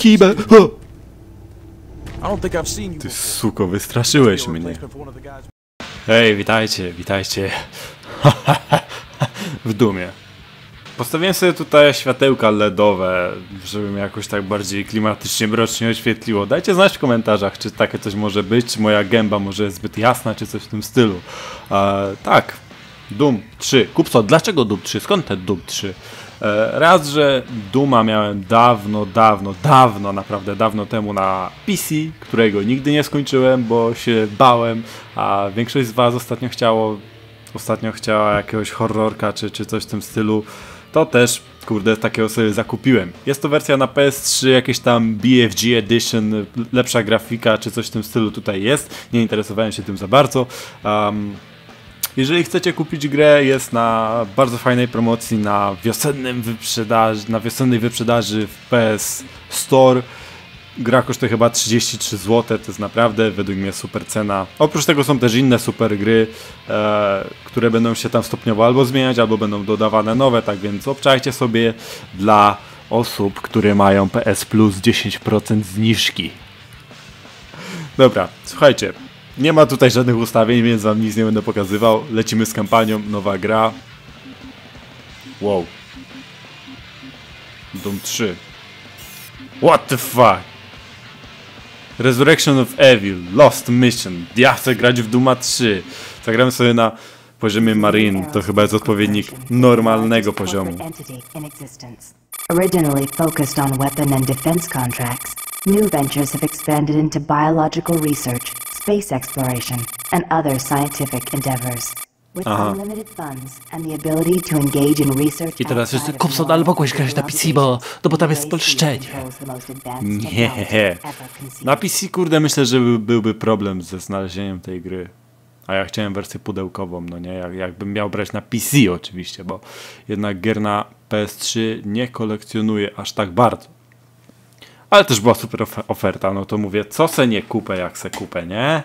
kibel! Ty suko, wystraszyłeś mnie. Hej, witajcie, witajcie. w dumie. Postawiłem sobie tutaj światełka LEDowe, żeby mnie jakoś tak bardziej klimatycznie, mrocznie oświetliło. Dajcie znać w komentarzach, czy takie coś może być, czy moja gęba może jest zbyt jasna, czy coś w tym stylu. E, tak, Doom 3. Kupco, dlaczego Doom 3? Skąd ten Doom 3? E, raz, że Duma miałem dawno, dawno, dawno, naprawdę dawno temu na PC, którego nigdy nie skończyłem, bo się bałem, a większość z Was ostatnio chciało, ostatnio chciała jakiegoś horrorka czy, czy coś w tym stylu, to też, kurde, takiego sobie zakupiłem. Jest to wersja na PS3, jakieś tam BFG Edition, lepsza grafika czy coś w tym stylu tutaj jest. Nie interesowałem się tym za bardzo. Um, jeżeli chcecie kupić grę, jest na bardzo fajnej promocji na wiosennym wyprzedaży, na wiosennej wyprzedaży w PS Store. Gra kosztuje chyba 33 zł, to jest naprawdę według mnie super cena. Oprócz tego są też inne super gry, e, które będą się tam stopniowo albo zmieniać, albo będą dodawane nowe, tak więc obczajcie sobie dla osób, które mają PS Plus 10% zniżki. Dobra, słuchajcie. Nie ma tutaj żadnych ustawień, więc wam nic nie będę pokazywał. Lecimy z kampanią, nowa gra. Wow. Doom 3. What the fuck? Resurrection of Evil, Lost Mission. Ja chcę grać w Duma 3. Zagramy sobie na poziomie Marine. To chyba jest odpowiednik normalnego poziomu. Originally focused on weapon and defense contracts, new ventures have expanded into biological research, space exploration, and other scientific endeavors. With unlimited funds and the ability to engage in research I teraz of Kupson, ale mogłeś grać na PC, bo, no bo tam jest spolszczenie. Nie. Na PC, kurde, myślę, że by, byłby problem ze znalezieniem tej gry. A ja chciałem wersję pudełkową, no nie? Jak, jakbym miał brać na PC oczywiście, bo jednak gier na PS3 nie kolekcjonuję aż tak bardzo. Ale też była super ofe- oferta, no to mówię, co se nie kupę, jak se kupę, nie?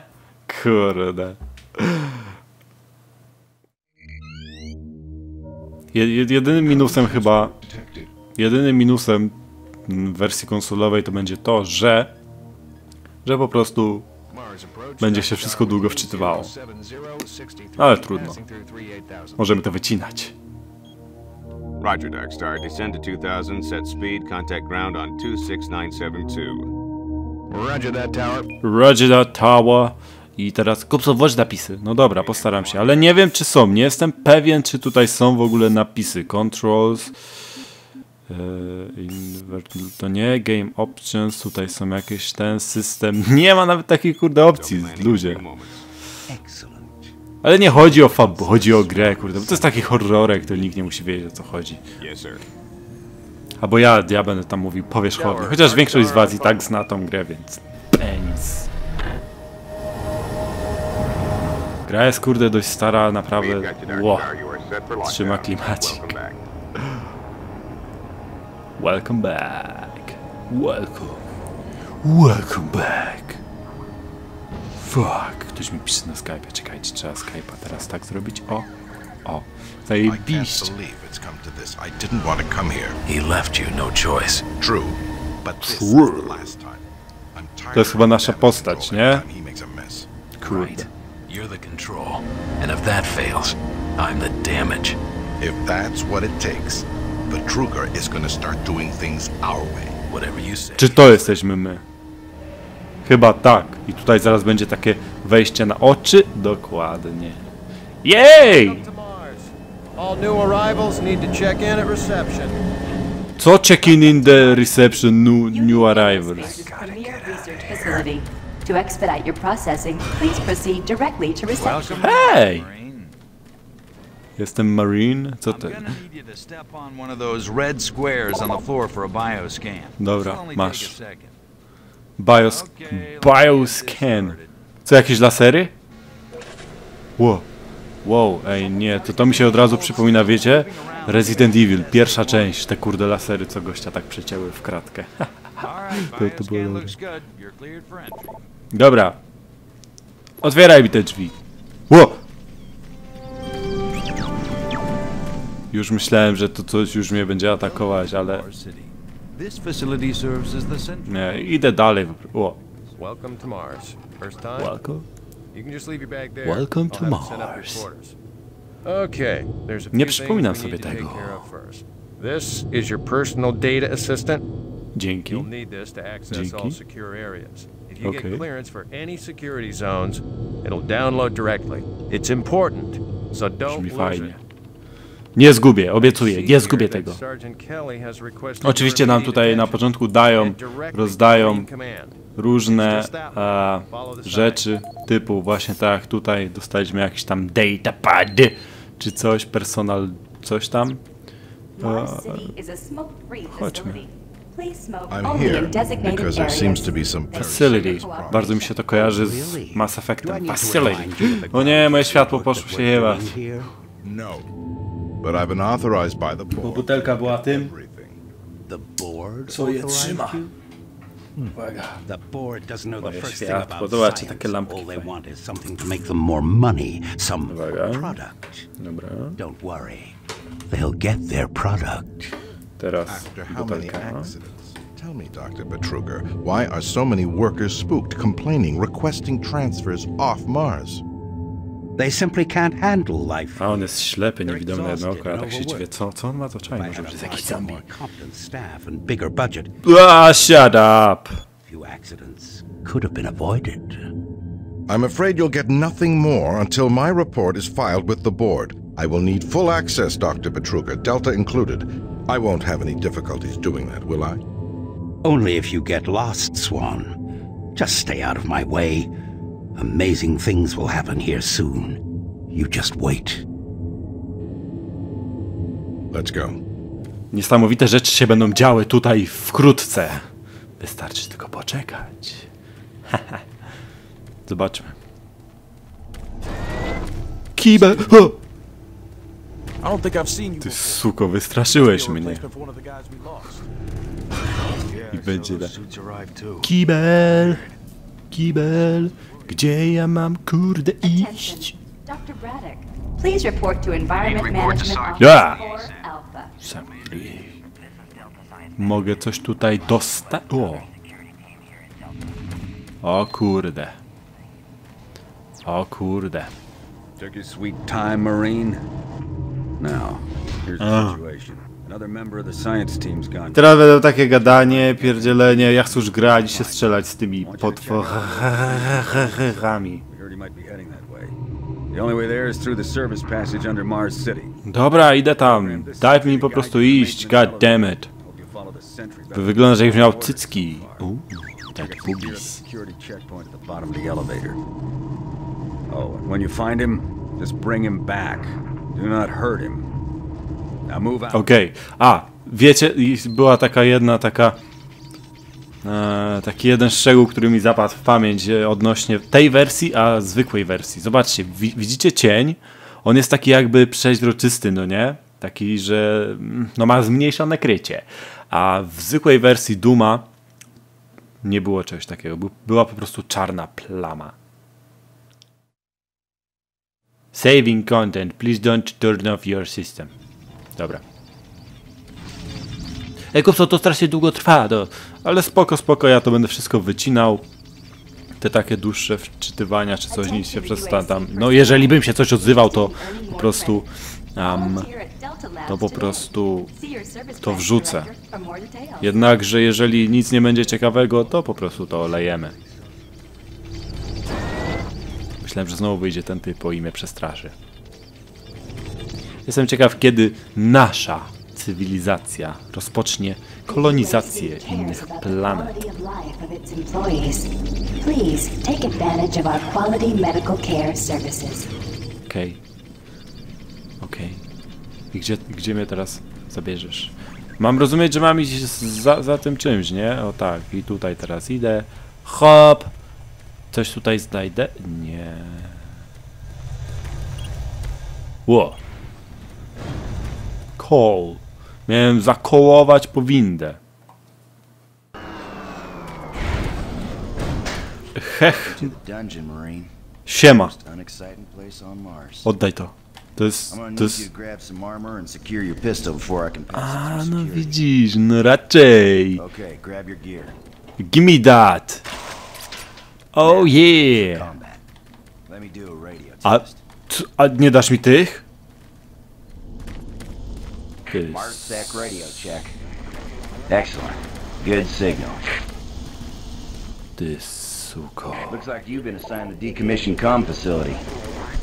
Kurde. Je, je- jedynym minusem chyba, jedynym minusem wersji konsolowej to będzie to, że że po prostu będzie się wszystko długo wczytywało. Ale trudno. Możemy to wycinać. Roger, Darkstar. Descend to 2000, set speed, contact ground on 26972. Roger that tower. Roger that tower. I teraz włącz napisy. No dobra, postaram się, ale nie wiem czy są. Nie jestem pewien, czy tutaj są w ogóle napisy. Controls. Yy, to nie, game options, tutaj są jakieś ten system. Nie ma nawet takiej kurde opcji, ludzie. Ale nie chodzi o fab, chodzi o grę, kurde, bo to jest taki horrorek, to nikt nie musi wiedzieć o co chodzi. Albo ja, ja będę tam mówił powierzchownie, chociaż większość z was i tak zna tą grę, więc penis. Gra jest kurde dość stara, naprawdę, you, wow, trzyma klimacik. Welcome back. Welcome back. Welcome. Welcome back. Fuck. Ktoś mi pisze na Skype. Czekajcie, trzeba Skype'a teraz tak zrobić. O. O. Zajebiście. to this. I didn't want to come here. He left you no choice. True, but this is True. the last time. I'm tired To jest chyba nasza postać, nie? Kurde. You're the control. And if that fails, I'm the damage. If that's what it takes, the Truger is to start doing things our way. Whatever you say. Czy to jesteśmy my? Chyba tak. I tutaj zaraz będzie takie wejście na oczy. Dokładnie. Jej! Co check-in in the reception new, new arrivals? To expedite your processing, please proceed directly to reception. Hej! Jestem Marine. Co to? I'm gonna need you to step on one of those red squares on the floor for a bioscan. Dobra, masz. Bios... Bioscan. Co, jakieś lasery? Wow. Wow, ej, nie, to to mi się od razu przypomina, wiecie? Resident Evil, pierwsza część, te kurde lasery, co gościa tak przecięły w kratkę. To- to było dobre. Dobra. Otwieraj mi te drzwi. Ło! Już myślałem, że to coś już mnie będzie atakować, ale. This facility serves as the center. Nie, idę dalej. O, Welcome to Mars. First time? welcome. You can just leave your bag there. Welcome to have it sent up your Mars. Okay, there's a few Nie przypominam sobie need to take tego. care of first. This is your personal data assistant. Dzięki. You'll need this to access Dzięki. all secure areas. If you Okay. get clearance for any security zones, it'll download directly. It's important, so don't Brzmi lose fajnie. it. Nie zgubię, obiecuję, nie zgubię tego. Oczywiście nam tutaj na początku dają, rozdają różne e, rzeczy typu właśnie tak jak tutaj dostaliśmy jakiś tam datapad czy coś, personal coś tam. Is a chodźmy. facility. Please smoke I'm only here in designated because there seems to areas. be some Facility. Bardzo mi się to kojarzy z Mass Effectem. Facility. O nie, moje światło poszło się jebać. No. But I've been authorized by the board. butelka była tym, Everything. The board co je authorized trzyma. you? Uwaga. The board doesn't know the first thing about Zobaczcie, science. takie lampki All they want is something to make them more money, some product. Dobra. Don't worry, they'll get their product. Teraz After how many butelka. accidents? Tell me, Dr. Betruger, why are so many workers spooked, complaining, requesting transfers off Mars? They simply can't handle life. A on jest ślepy, They're niewidomy na jedno oko, a tak się dziwię. and Co, co on ma to czaj? If I Może had być jakiś applied for zombie. more competent staff and bigger budget, Ah, shut up! few accidents could have been avoided. I'm afraid you'll get nothing more until my report is filed with the board. I will need full access, Dr. Betruger, Delta included. I won't have any difficulties doing that, will I? Only if you get lost, Swan. Just stay out of my way. Amazing things will happen here soon. You just wait. Let's go. Niesamowite rzeczy się będą działy tutaj wkrótce. Wystarczy tylko poczekać. Zobaczmy. Kibel! O! I don't think I've seen you Ty suko, wystraszyłeś mnie. Replacement for one of the guys we lost. I będzie tak. Kibel! Kibel! Gdzie ja mam kurde iść? Attention. Dr. Braddock, please report to Environment Management Office Yeah. 4 Alpha. Zamknij. Mogę coś tutaj dostać? O! O kurde. O kurde. Took your sweet time, Marine. Now, here's the situation. Teraz będą takie gadanie, pierdzielenie, ja chcę już grać i się strzelać z tymi potworami. Dobra, idę tam. Daj mi po prostu iść, god damn it. Wygląda, że jakbyś miał cycki. Uuu, tak boobies. security checkpoint at the bottom of the elevator. Oh, and when you find him, just bring him back. Do not hurt him. Okej, a, wiecie, była taka jedna taka... E, taki jeden szczegół, który mi zapadł w pamięć e, odnośnie tej wersji, a zwykłej wersji. Zobaczcie, wi widzicie cień? On jest taki jakby przeźroczysty, no nie? Taki, że mm, no ma zmniejszone krycie. A w zwykłej wersji Duma nie było czegoś takiego. Był- Była po prostu czarna plama. Saving content. Please don't turn off your system. Dobra. Jako co to strasznie długo trwa, to, ale spoko, spoko, ja to będę wszystko wycinał. Te takie dłuższe wczytywania czy coś, nic się przestanie tam. No jeżeli bym się coś odzywał, to po prostu um, to po prostu to wrzucę. Jednakże jeżeli nic nie będzie ciekawego, to po prostu to olejemy. Myślałem, że znowu wyjdzie ten typ o imię przestraszy. Jestem ciekaw, kiedy nasza cywilizacja rozpocznie kolonizację innych planet. Care services. Okej. Okej. I gdzie, gdzie mnie teraz zabierzesz? Mam rozumieć, że mam iść za, za tym czymś, nie? O tak, i tutaj teraz idę. Hop! Coś tutaj znajdę? Nie. Ło. Call. Miałem zakołować po windę. Hech. Siema. Oddaj to. To jest, to jest... A, no widzisz, no raczej. Gear. Gimme that. Oh yeah. Me a a nie dasz mi tych? Ty Mark radio check. Excellent. Good signal. Ty suko. Looks like you've been assigned the decommissioned com facility.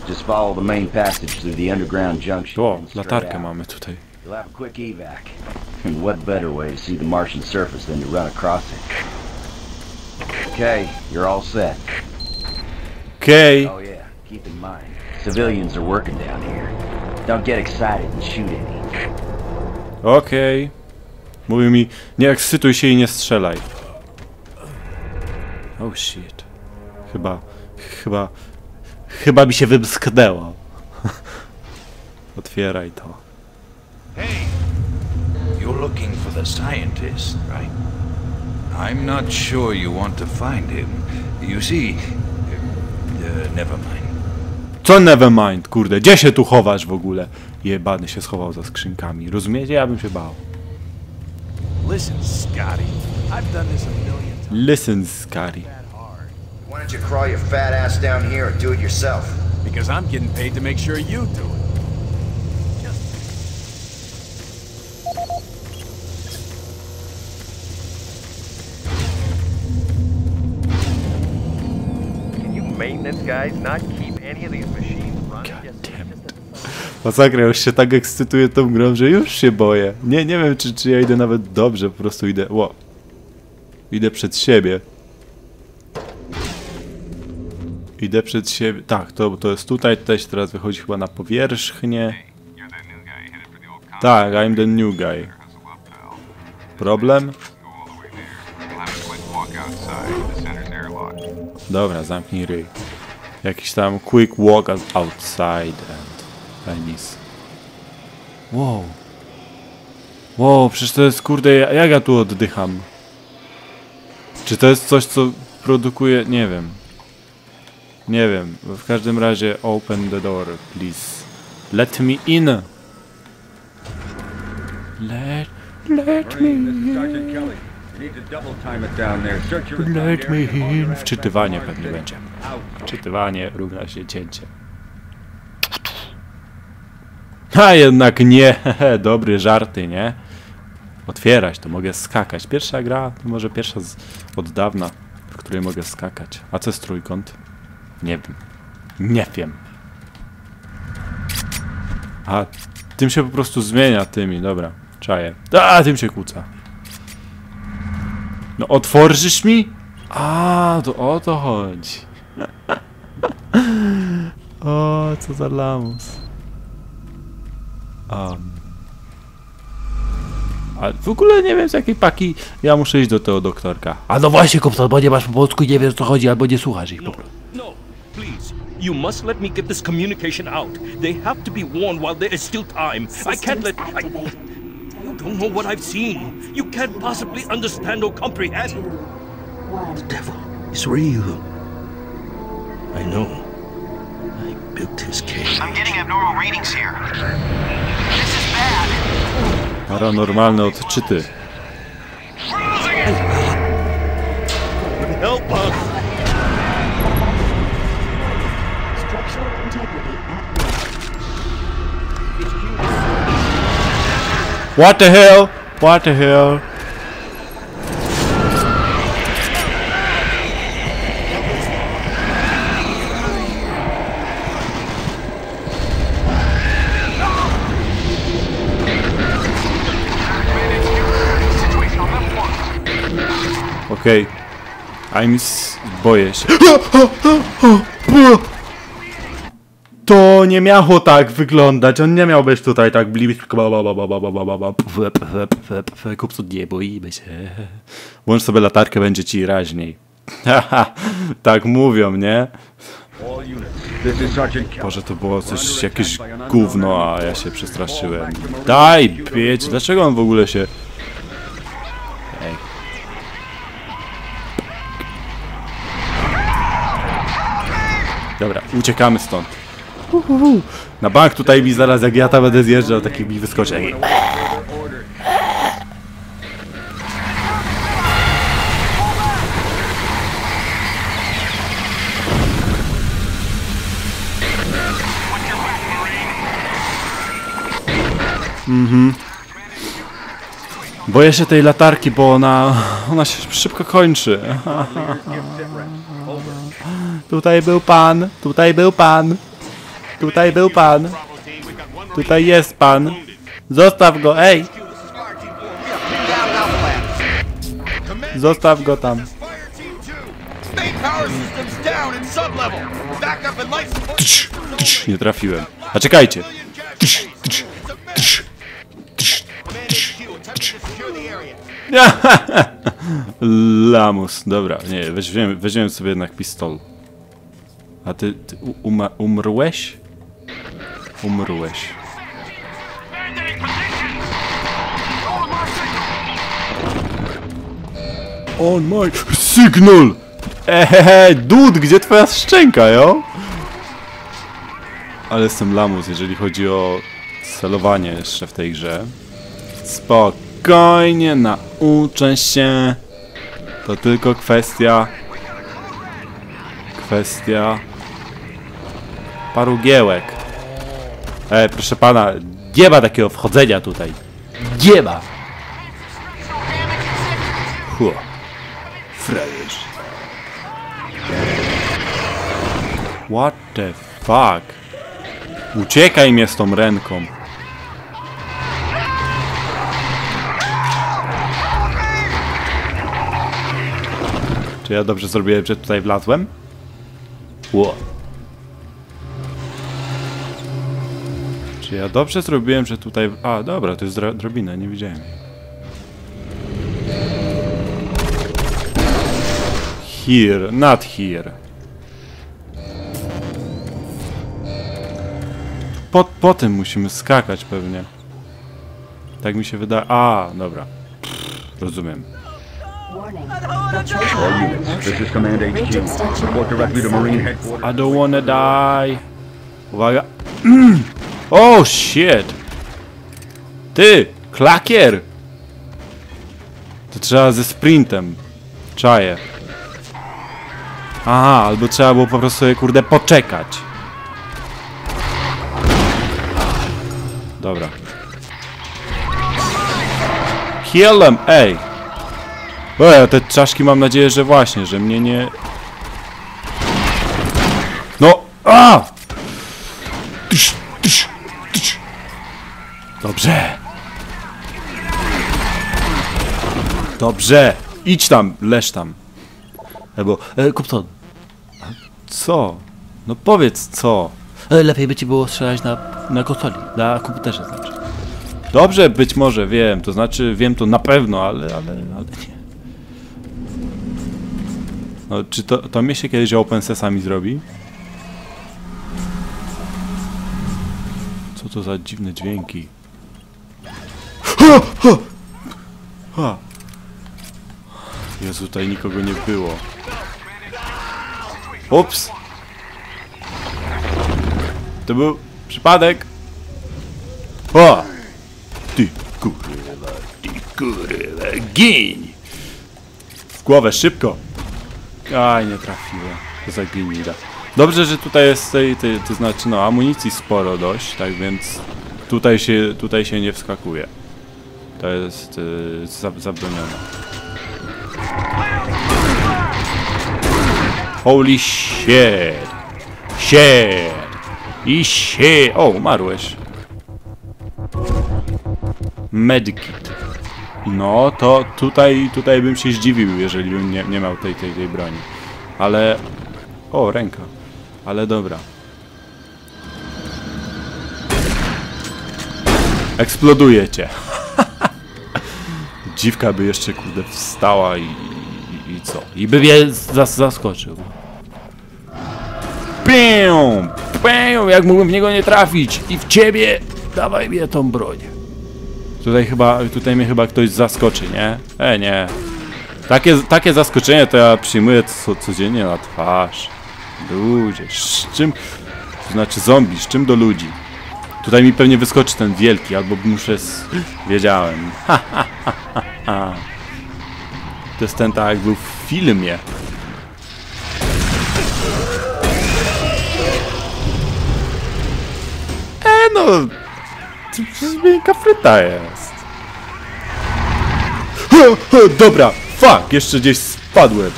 Just follow the main passage through the underground junction. O, and straight latarkę out. mamy tutaj. You'll have a quick evac. And what better way to see the Martian surface than to run across it? Okay, you're all set. Okay. Oh yeah, keep in mind, civilians are working down here. Don't get excited and shoot any. Okej. Mówi mi, nie ekscytuj się i nie strzelaj. Oh shit. Chyba, chyba, chyba mi się wymsknęło. Otwieraj to. You're looking for the scientist, right? I'm not sure you want to find him. You see... Uh, never mind. Co nevermind, kurde, gdzie się tu chowasz w ogóle? Jebany się schował za skrzynkami. Rozumiecie? Ja bym się bał. Listen, Scotty. I've done this a million times. Listen, Scary. Why don't you crawl your fat ass down here or do it yourself? Because I'm getting paid to make sure you do it. Can you maintenance guys not Masakra, już się tak ekscytuję tą grą, że już się boję. Nie, nie wiem, czy, czy ja idę nawet dobrze, po prostu idę... Ło. Idę przed siebie. Idę przed siebie... Tak, to, to jest tutaj, się teraz wychodzi chyba na powierzchnię. Tak, I'm the new guy. Problem? Dobra, zamknij ryj. Jakiś tam quick walk outside and penis. Wow. Wow, przecież to jest kurde, ja- jak ja tu oddycham? Czy to jest coś, co produkuje, nie wiem. Nie wiem, w każdym razie open the door, please. Let me in. Let, let me in. Let me in. Wczytywanie pewnie będzie. Wczytywanie równa się cięcie. A jednak nie, dobry żarty, nie? Otwierać, to mogę skakać. Pierwsza gra, może pierwsza z, od dawna, w której mogę skakać. A co jest trójkąt? Nie wiem. Nie wiem. A, tym się po prostu zmienia, tymi, dobra. Czaję. A, tym się kłóca. No otworzysz mi? A, to o to chodzi. o, co za lamus. Um. A w ogóle nie wiem z jakiej paki ja muszę iść do tego doktorka. A no właśnie, Kupson, bo nie masz po polsku i nie wiesz o co chodzi, albo nie słuchasz ich po prostu. No, please. You must let me get this communication out. They have to be warned while there is still time. I can't let. I, you don't know what I've seen. You can't possibly understand or comprehend. The devil is real. I know. I built his cage. I'm getting abnormal readings here. This is bad. Paranormalne odczyty. What the hell? What the hell? Okej. I'm... s- boję się. To nie miało tak wyglądać. On nie miał być tutaj tak blisko. Kupcu, nie boimy się. Włącz sobie latarkę, będzie ci raźniej. Tak mówią, nie? Boże, to było coś, jakieś gówno, a ja się przestraszyłem. Daj, pieć, dlaczego on w ogóle się... Ej. Dobra, uciekamy stąd. Na bank tutaj mi zaraz, jak ja tam będę zjeżdżał, taki mi wyskoczy. Taki... Mhm. Boję się tej latarki, bo ona, ona się szybko kończy. Tutaj był pan, tutaj był pan, tutaj był pan, tutaj jest pan. Zostaw go, ej! Zostaw go tam. Nie trafiłem. A czekajcie. Lamus, dobra, nie, weźmiemy, weźmiemy sobie jednak pistol. A ty, ty u- uma, umrłeś? Umrłeś. On my signal! Ehehe, dud, gdzie twoja szczęka, jo? Ale jestem lamus, jeżeli chodzi o celowanie jeszcze w tej grze. Spokojnie, nauczę się. To tylko kwestia... Kwestia... Paru giełek. E, proszę pana, nie ma takiego wchodzenia tutaj. Nie ma. Hu. Frajerz. What the fuck? Uciekaj mnie z tą ręką. Czy ja dobrze zrobiłem, że tutaj wlazłem? Ło. Ja dobrze zrobiłem, że tutaj... A, dobra, to jest dra drabina, nie widziałem. Here, not here. Po, po tym musimy skakać pewnie. Tak mi się wydaje. A, dobra. Rozumiem. I don't wanna die. Uwaga. Oh shit. Ty, klakier. To trzeba ze sprintem. Czaję. Aha, albo trzeba było po prostu sobie, kurde poczekać. Dobra. Kill them, ej. Ja te czaszki mam nadzieję, że właśnie, że mnie nie... Dobrze. Dobrze. Idź tam, leż tam. Albo, e, Kupton. Co? No powiedz co. E, Lepiej by ci było strzelać na, na konsoli, na komputerze znaczy. Dobrze, być może, wiem, to znaczy wiem to na pewno, ale, ale, ale nie. No, czy to, to mnie się kiedyś Open Sesame zrobi? Co to za dziwne dźwięki? Ha! Ha! Ha! Jezu, tutaj nikogo nie było. Ups! To był przypadek. O! Ty kurwa, ty kurwa, gin! W głowę, szybko! Aj, nie trafiłem. To za gnida. Dobrze, że tutaj jest tej, tej, to znaczy no, amunicji sporo dość, tak więc tutaj się, tutaj się nie wskakuje. To jest yy, za, zabronione. Holy shit! Shit! I shit! O, umarłeś. Medkit. No, to tutaj, tutaj bym się zdziwił, jeżeli bym nie, nie miał tej, tej, tej broni. Ale... O, ręka. Ale dobra. Eksploduje cię. Dziwka by jeszcze, kurde, wstała i, i, i co? I by mnie zas zaskoczył. Pię! Pię! Jak mógłbym w niego nie trafić? I w ciebie! Dawaj mnie tą broń. Tutaj chyba, tutaj mnie chyba ktoś zaskoczy, nie? E, nie. Takie, takie zaskoczenie to ja przyjmuję co, codziennie na twarz. Ludzie, z czym... To znaczy zombie, z czym do ludzi? Tutaj mi pewnie wyskoczy ten wielki, albo muszę... S... Wiedziałem. Ha, ha, ha, ha, ha. To jest ten tak jak był w filmie. E no... To przecież miękka fryta jest. Dobra, fuck, jeszcze gdzieś spadłem.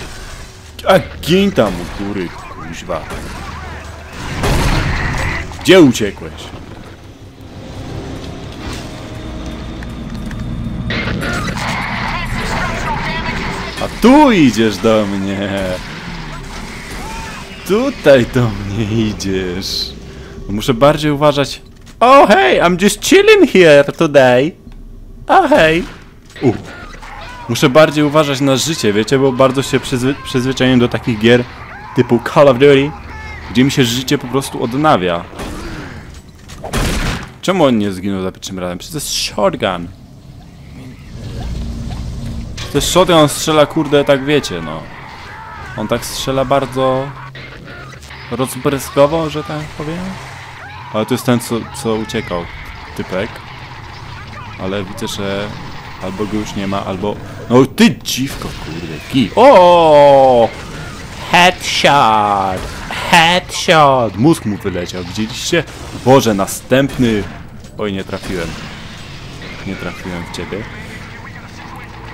A gień tam u góry, kuźwa. Gdzie uciekłeś? A tu idziesz do mnie. Tutaj do mnie idziesz. Muszę bardziej uważać. Oh hey, I'm just chilling here today. Oh hey. Uh. Muszę bardziej uważać na życie, wiecie, bo bardzo się przyzwy przyzwyczaiłem do takich gier typu Call of Duty, gdzie mi się życie po prostu odnawia. Czemu on nie zginął za pierwszym razem? Przecież to jest shotgun. Jest shotgun, on strzela kurde, tak wiecie, no. On tak strzela bardzo rozbryzgowo, że tak powiem. Ale to jest ten, co, co uciekał, typek. Ale widzę, że albo go już nie ma, albo... No ty dziwko, kurde, kij. O! Headshot! Headshot! Mózg mu wyleciał, widzieliście? Boże, następny... Oj, nie trafiłem. Nie trafiłem w ciebie.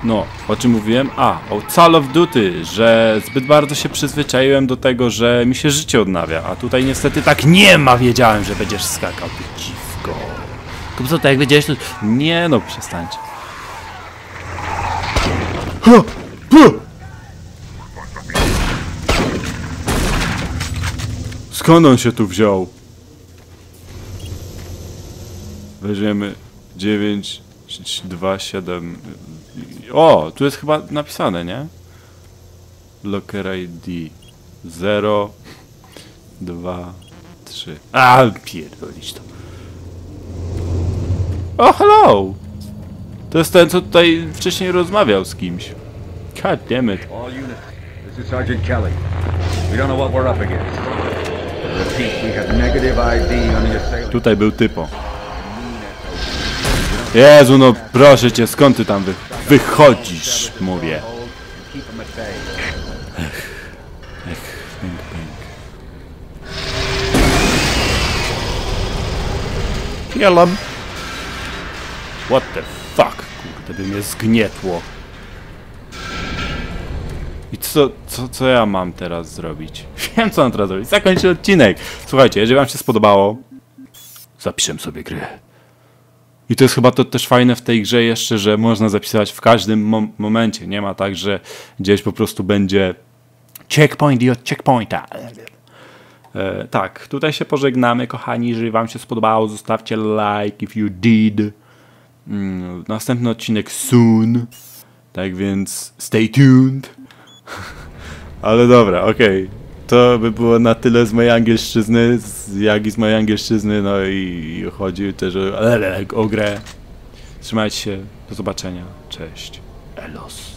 No, o czym mówiłem? A, o Call of Duty, że zbyt bardzo się przyzwyczaiłem do tego, że mi się życie odnawia, a tutaj niestety tak nie ma, wiedziałem, że będziesz skakał, ty dziwko. To co, tak jak wiedziałeś, to... Nie no, przestańcie. Skąd on się tu wziął? Weźmiemy 9, 2, 7. O, tu jest chyba napisane, nie? Locker ID 0, 2, 3. A, pierdolić to. O, hello! To jest ten, co tutaj wcześniej rozmawiał z kimś. God damn it. All units, this is Sergeant Kelly. We don't know what we're up against. Repeat, we have negative ID on the assailant. Tutaj był typo. Jezu, no proszę cię, skąd ty tam wy wychodzisz, mówię. Bay. Ech, pęk, pęk. Kill 'em. What the fuck, kurde, by mnie zgnietło. I co, co, co ja mam teraz zrobić? Wiem, co mam teraz zrobić. Zakończyć odcinek. Słuchajcie, jeżeli wam się spodobało, zapiszę sobie grę. I to jest chyba to też fajne w tej grze jeszcze, że można zapisywać w każdym mom momencie. Nie ma tak, że gdzieś po prostu będzie checkpoint i od checkpointa. E, tak, tutaj się pożegnamy, kochani. Jeżeli wam się spodobało, zostawcie like if you did. Mm, następny odcinek soon. Tak więc stay tuned. Ale dobra, okej. To by było na tyle z mojej angielszczyzny, jak i z mojej angielszczyzny, no i chodzi też o, o grę. Trzymajcie się, do zobaczenia, cześć. Elos.